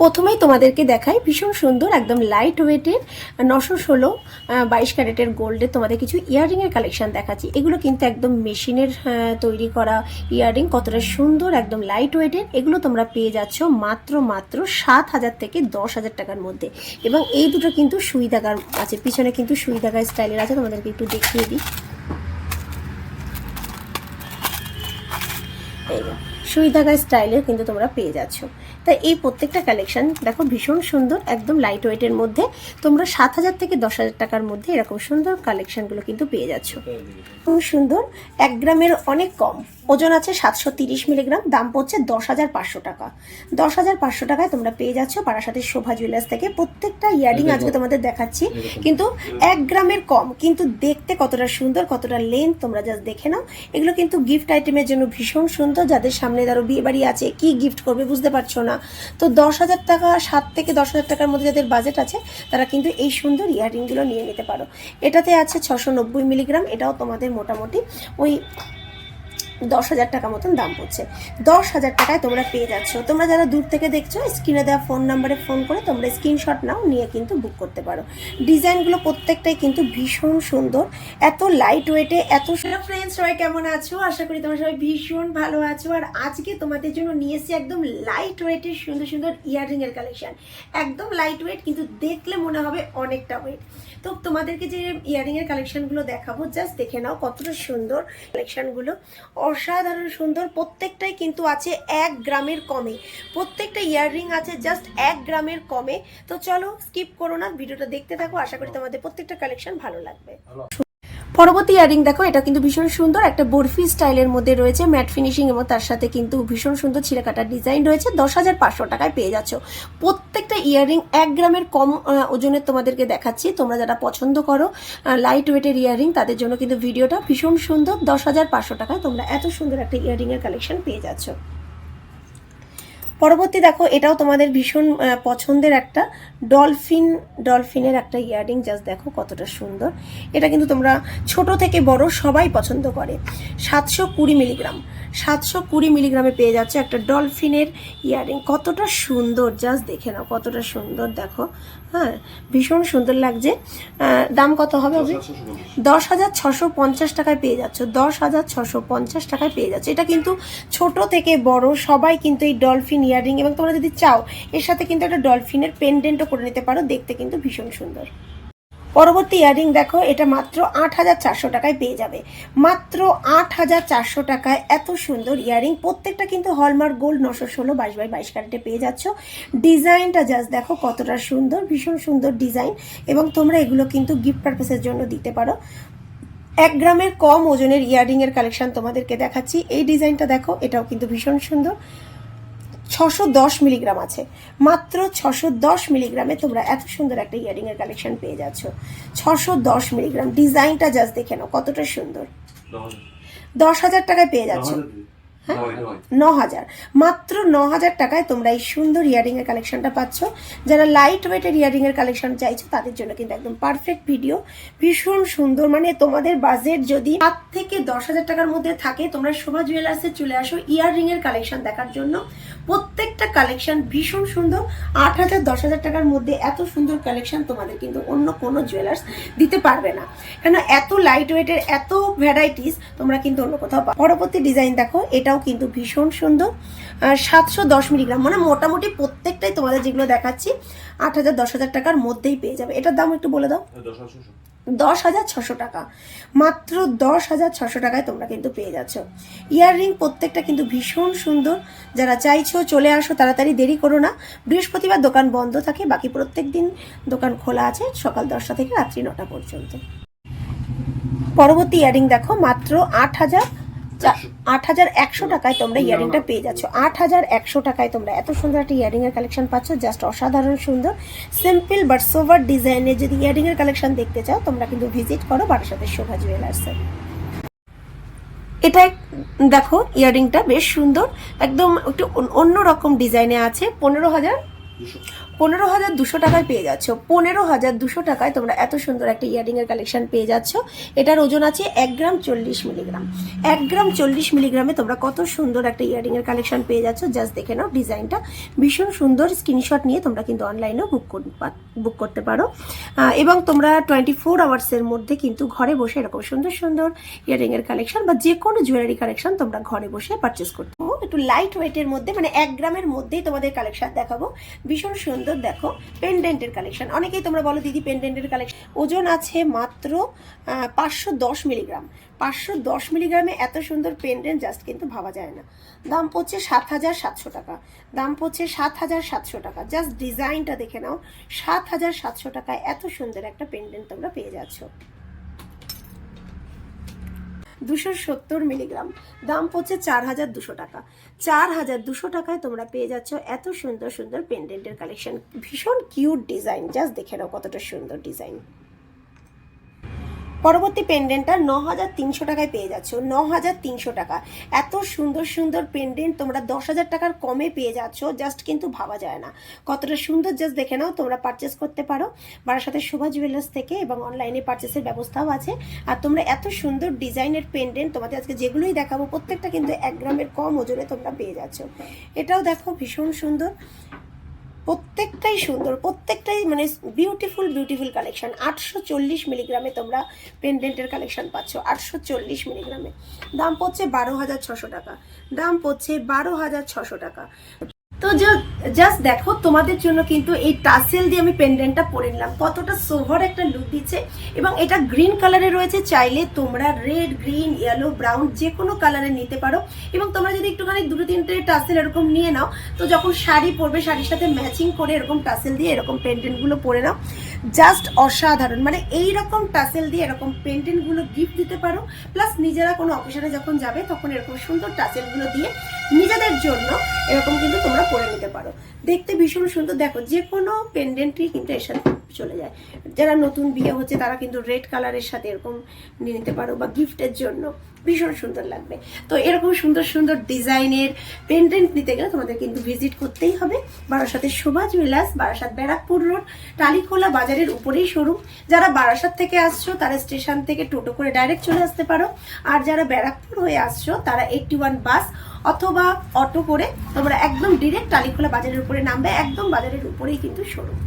প্রথমেই তোমাদেরকে দেখাই, ভীষণ সুন্দর, একদম লাইট ওয়েটের নশো ষোলো বাইশ ক্যারেটের গোল্ডের তোমাদের কিছু ইয়াররিংয়ের কালেকশন দেখাচ্ছি। এগুলো কিন্তু একদম মেশিনের তৈরি করা ইয়াররিং কতটা সুন্দর, একদম লাইট ওয়েটের এগুলো তোমরা পেয়ে যাচ্ছ মাত্র মাত্র সাত হাজার থেকে দশ হাজার টাকার মধ্যে। এবং এই দুটো কিন্তু সুই দাগার আছে, পিছনে কিন্তু সুই দাগার স্টাইলের আছে, তোমাদেরকে একটু দেখিয়ে দিই এই যে, সুই ধাগা স্টাইলের কিন্তু তোমরা পেয়ে যাচ্ছ। তাই এই প্রত্যেকটা কালেকশন দেখো ভীষণ সুন্দর, একদম লাইট ওয়েটের মধ্যে। তোমরা সাত হাজার থেকে দশ হাজার টাকার মধ্যে এরকম সুন্দর কালেকশনগুলো কিন্তু পেয়ে যাচ্ছ। খুব সুন্দর, এক গ্রামের অনেক কম। ওজন আছে সাতশো তিরিশ মিলিগ্রাম দাম পড়ছে দশ হাজার পাঁচশো টাকা। দশ হাজার পাঁচশো টাকায় তোমরা পেয়ে যাচ্ছ বারাসাতের শোভা জুয়েলার্স থেকে। প্রত্যেকটা ইয়ারিং আজকে তোমাদের দেখাচ্ছি। কিন্তু এক গ্রামের কম কিন্তু দেখতে কতটা সুন্দর কতটা লেন্থ তোমরা জাস্ট দেখে নাও। এগুলো কিন্তু গিফট আইটেমের জন্য ভীষণ সুন্দর। যাদের সামনে ধরো বিয়ে বাড়ি আছে কি গিফট করবে বুঝতে পারছ না। তো দশ হাজার টাকা সাত থেকে দশ হাজার টাকার মধ্যে যাদের বাজেট আছে তারা কিন্তু এই সুন্দর ইয়াররিংগুলো নিয়ে নিতে পারো। এটাতে আছে ছশো নব্বই মিলিগ্রাম এটাও তোমাদের মোটামুটি ওই দশ হাজার টাকা মতন দাম পড়ছে। দশ হাজার টাকায় তোমরা পেয়ে যাচ্ছ। তোমরা যারা দূর থেকে দেখছ, স্ক্রিনে দেওয়া ফোন নাম্বারে ফোন করে তোমরা স্ক্রিনশট নাও, নিয়ে কিন্তু বুক করতে পারো। ডিজাইনগুলো প্রত্যেকটাই কিন্তু ভীষণ সুন্দর, এত লাইট ওয়েটে এত ফ্রেন্ডস সবাই কেমন আছো? আশা করি তোমরা সবাই ভীষণ ভালো আছো। আর আজকে তোমাদের জন্য নিয়ে এসেছি একদম লাইট ওয়েটের সুন্দর সুন্দর ইয়াররিং এর কালেকশন একদম লাইট ওয়েট কিন্তু দেখলে মনে হবে অনেকটা ওয়েট তো তোমাদেরকে যে ইয়ারিং এর কালেকশনগুলো দেখাবো জাস্ট দেখে নাও কতটা সুন্দর কালেকশনগুলো অসাধারণ সুন্দর, প্রত্যেকটাই কিন্তু আছে এক গ্রামের কমে। প্রত্যেকটা ইয়াররিং আছে জাস্ট এক গ্রামের কমে। তো চলো স্কিপ করো না, ভিডিওটা দেখতে থাকো, আশা করি তোমাদের প্রত্যেকটা কালেকশন ভালো লাগবে। পরবর্তী ইয়ারিং দেখো, এটা কিন্তু ভীষণ সুন্দর, একটা বরফি স্টাইলের মধ্যে রয়েছে, ম্যাট ফিনিশিং এবং তার সাথে কিন্তু ভীষণ সুন্দর ছিঁড়ে কাটার ডিজাইন রয়েছে, দশ হাজার পাঁচশো টাকায় পেয়ে যাচ্ছ। প্রত্যেকটা ইয়ারিং এক গ্রামের কম ওজনের তোমাদেরকে দেখাচ্ছি, তোমরা যারা পছন্দ করো লাইট ওয়েটের ইয়ারিং, তাদের জন্য কিন্তু ভিডিওটা ভীষণ সুন্দর, দশ হাজার পাঁচশো টাকায় তোমরা এত সুন্দর একটা ইয়ারিং এর কালেকশন পেয়ে যাচ্ছ। পরবর্তী দেখো, এটাও তোমাদের ভীষণ পছন্দের একটা ডলফিন ডলফিনের একটা ইয়ারিং জাস্ট দেখো কতটা সুন্দর। এটা কিন্তু তোমরা ছোট থেকে বড় সবাই পছন্দ করে। সাতশো কুড়ি মিলিগ্রাম সাতশো কুড়ি মিলিগ্রামে পেয়ে যাচ্ছে একটা ডলফিনের ইয়ারিং কতটা সুন্দর জাস্ট দেখে নাও, কতটা সুন্দর দেখো। হ্যাঁ ভীষণ সুন্দর লাগছে। দাম কত হবে? দশ হাজার ছশো পঞ্চাশ টাকায় পেয়ে যাচ্ছ, দশ হাজার ছশো পঞ্চাশ টাকায় পেয়ে যাচ্ছে। এটা কিন্তু ছোট থেকে বড়, সবাই কিন্তু এই ডলফিন ইয়ারিং এবং তোমরা যদি চাও, এর সাথে কিন্তু একটা ডলফিনের পেন্ডেন্টও করে নিতে পারো, দেখতে কিন্তু ভীষণ সুন্দর। পরবর্তী ইয়ারিং দেখো, এটা মাত্র আট হাজার চারশো টাকায় পেয়ে যাবে। মাত্র আট হাজার চারশো টাকায় এত সুন্দর ইয়ারিং প্রত্যেকটা কিন্তু হলমার্ক গোল্ড নশো ষোলো বাইশ বাই বাইশ ক্যারেটে পেয়ে যাচ্ছ। ডিজাইনটা জাস্ট দেখো কতটা সুন্দর, ভীষণ সুন্দর ডিজাইন এবং তোমরা এগুলো কিন্তু গিফট পারপাসের জন্য দিতে পারো। এক গ্রামের কম ওজনের ইয়ারিং এর কালেকশন তোমাদেরকে দেখাচ্ছি। এই ডিজাইনটা দেখো, এটাও কিন্তু ভীষণ সুন্দর। ছশো দশ মিলিগ্রাম আছে। মাত্র ছশো দশ মিলিগ্রামে তোমরা এত সুন্দর একটা ইয়ারিংয়ের এর কালেকশন পেয়ে যাচ্ছ। ছশো দশ মিলিগ্রাম। ডিজাইনটা জাস্ট দেখে নাও কতটা সুন্দর। দশ। হাজার টাকায় পেয়ে যাচ্ছ। ন হাজার মাত্র ন হাজার টাকায় তোমরা এই সুন্দর ইয়ারিং এর কালেকশনটা পাচ্ছ। যারা লাইট ওয়েটের ইয়ারিং এর কালেকশন চাইছো তাদের জন্য কিন্তু একদম পারফেক্ট ভিডিও ভীষণ সুন্দর মানে তোমাদের বাজেট যদি সাত থেকে দশ হাজার টাকার মধ্যে থাকে তোমরা শোভা জুয়েলার্সে চলে আসো ইয়াররিং এর কালেকশন দেখার জন্য। প্রত্যেকটা কালেকশন ভীষণ সুন্দর। আট হাজার দশ হাজার টাকার মধ্যে এত সুন্দর কালেকশন তোমাদের কিন্তু অন্য কোনো জুয়েলার্স দিতে পারবে না। কেন এত লাইট ওয়েটের এত ভ্যারাইটিস তোমরা কিন্তু অন্য কোথাও পরবর্তী ডিজাইন দেখো এটাও কিন্তু ভীষণ সুন্দর। সাতশো দশ মিলিগ্রাম মানে মোটামুটি প্রত্যেকটাই তোমাদের যেগুলো দেখাচ্ছি আট হাজার দশ হাজার টাকার মধ্যেই পেয়ে যাবে। এটার দাম একটু বলে দাও। দশ হাজার ছশো। টাকা। মাত্র দশ হাজার ছশো টাকায় তোমরা কিন্তু পেয়ে যাচ্ছ। ইয়াররিং প্রত্যেকটা কিন্তু ভীষণ সুন্দর। যারা চাইছো চলে আসো তাড়াতাড়ি দেরি করো না। বৃহস্পতিবার দোকান বন্ধ থাকে বাকি প্রত্যেক দিন দোকান খোলা আছে সকাল দশটা থেকে রাত্রি নটা পর্যন্ত। পরবর্তী ইয়ারিং দেখো মাত্র আট হাজার আট হাজার একশো টাকায় তোমরা ইয়ারিংটা পেয়ে যাচ্ছ। আট হাজার একশো টাকায় তোমরা এত সুন্দর একটা ইয়ারিং এর কালেকশন পাচ্ছ, জাস্ট অসাধারণ সুন্দর। সিম্পল বাট সোভার ডিজাইনের যদি ইয়ারিং এর কালেকশন দেখতে চাও, তোমরা কিন্তু ভিজিট করো বারাসাতের শোভা জুয়েলার্সে এটা দেখো, ইয়ারিংটা বেশ সুন্দর। একদম একটু অন্য রকম ডিজাইনে আছে, পনেরো হাজার পনেরো হাজার দুশো টাকায় পেয়ে যাচ্ছ। পনেরো হাজার দুশো টাকায় তোমরা এত সুন্দর একটা ইয়ারিং এর কালেকশন পেয়ে যাচ্ছ। এটার ওজন আছে এক গ্রাম চল্লিশ মিলিগ্রাম এক গ্রাম চল্লিশ মিলিগ্রামে তোমরা কত সুন্দর একটা ইয়ারিং এর কালেকশন পেয়ে যাচ্ছ। জাস্ট দেখে নাও ডিজাইনটা। ভীষণ সুন্দর স্ক্রিনশট নিয়ে তোমরা কিন্তু অনলাইনেও বুক বুক করতে পারো। এবং তোমরা টোয়েন্টি ফোর আওয়ার্সের মধ্যে কিন্তু ঘরে বসে এরকম সুন্দর সুন্দর ইয়ারিং এর কালেকশন বা যে কোনো জুয়েলারি কালেকশন তোমরা ঘরে বসে পারচেস করতে। একটু লাইট ওয়েটের মধ্যে মানে এক গ্রামের মধ্যেই তোমাদের কালেকশন দেখাবো। ভীষণ সুন্দর, দেখো পেন্ডেন্টের কালেকশন অনেকেই তোমরা বলো, দিদি পেন্ডেন্টের কালেকশন ওজন আছে মাত্র পাঁচশো দশ মিলিগ্রাম পাঁচশো দশ মিলিগ্রামে এত সুন্দর পেন্ডেন্ট জাস্ট কিন্তু ভাবা যায় না। দাম পড়ছে সাত হাজার সাতশো টাকা। দাম পড়ছে সাত হাজার সাতশো টাকা। জাস্ট ডিজাইনটা দেখে নাও। সাত হাজার সাতশো টাকায় এত সুন্দর একটা পেন্ডেন্ট তোমরা পেয়ে যাচ্ছ। দুশো সত্তর মিলিগ্রাম। দাম পড়ছে চার হাজার দুশো টাকা। চার হাজার দুশো টাকায় তোমরা পেয়ে যাচ্ছ এত সুন্দর সুন্দর পেন্ডেন্টের কালেকশন ভীষণ কিউট ডিজাইন জাস্ট দেখে নাও কতটা সুন্দর ডিজাইন পরবর্তী পেন্ডেন্টটা ন হাজার তিনশো টাকায় পেয়ে যাচ্ছ ন হাজার তিনশো টাকা। এত সুন্দর সুন্দর পেন্ডেন্ট তোমরা দশ হাজার টাকার কমে পেয়ে যাচ্ছ জাস্ট কিন্তু ভাবা যায় না। কতটা সুন্দর জাস্ট দেখে নাও, তোমরা পারচেস করতে পারো। বারাসাতের শোভা জুয়েলার্স থেকে এবং অনলাইনে পারচেসের ব্যবস্থাও আছে। আর তোমরা এত সুন্দর ডিজাইনের পেন্ডেন্ট তোমাদের আজকে যেগুলোই দেখাবো, প্রত্যেকটা কিন্তু এক গ্রামের কম ওজনে তোমরা পেয়ে যাচ্ছ। এটাও দেখো ভীষণ সুন্দর। প্রত্যেকটাই সুন্দর, প্রত্যেকটাই মানে বিউটিফুল বিউটিফুল কালেকশন আটশো চল্লিশ মিলিগ্রামে তোমরা পেন্ডেন্টের কালেকশন পাচ্ছ, আটশো চল্লিশ মিলিগ্রামে দাম পড়ছে বারো হাজার ছশো টাকা। দাম পড়ছে বারো হাজার ছশো টাকা। তো জাস্ট দেখো, তোমাদের জন্য কিন্তু এই টাসেল দিয়ে আমি পেন্ডেন্টটা পরে নিলাম। কতটা সোভার একটা লুক দিচ্ছে। এবং এটা গ্রিন কালারে রয়েছে, চাইলে তোমরা রেড গ্রিন ইয়েলো ব্রাউন যে কোনো কালারে নিতে পারো। এবং তোমরা যদি একটুখানি দুটো, তিনটে টাসেল এরকম নিয়ে নাও, তো যখন শাড়ি পরবে, শাড়ির সাথে ম্যাচিং করে এরকম টাসেল দিয়ে এরকম পেন্ডেন্টগুলো পরে নাও। জাস্ট অসাধারণ। মানে এই রকম টাসেল দিয়ে এরকম পেন্ডেন্টগুলো গিফট দিতে পারো প্লাস নিজেরা কোনো অকেশনে যখন যাবে, তখন এরকম সুন্দর টাসেলগুলো দিয়ে নিজেদের জন্য এরকম কিন্তু তোমরা পরে নিতে পারো। দেখতে ভীষণ সুন্দর। দেখো যে কোনো পেন্ডেন্টই কিন্তু এর সাথে চলে যায়। যারা নতুন বিয়ে হচ্ছে, তারা কিন্তু রেড কালারের সাথে এরকম নিয়ে নিতে পারো বা গিফটের জন্য। ভীষণ সুন্দর লাগবে। তো এরকম সুন্দর সুন্দর ডিজাইনের পেন্ডেন্ট নিতে গেলে তোমাদের কিন্তু ভিজিট করতেই হবে। বারাসাতের শোভা জুয়েলার্স বারাসাত ব্যারাকপুর রোড টালিখোলা বাজারের উপরেই শোরুম। যারা বারাসাত থেকে আসছো, তারা স্টেশন থেকে টোটো করে ডাইরেক্ট চলে আসতে পারো। আর যারা ব্যারাকপুর হয়ে আসছো, তারা এইটটি ওয়ান বাস অথবা অটো করে তোমরা একদম ডিরেক্ট টালিখোলা বাজারের উপরে নামবে, একদম বাজারের উপরেই কিন্তু শোরুম।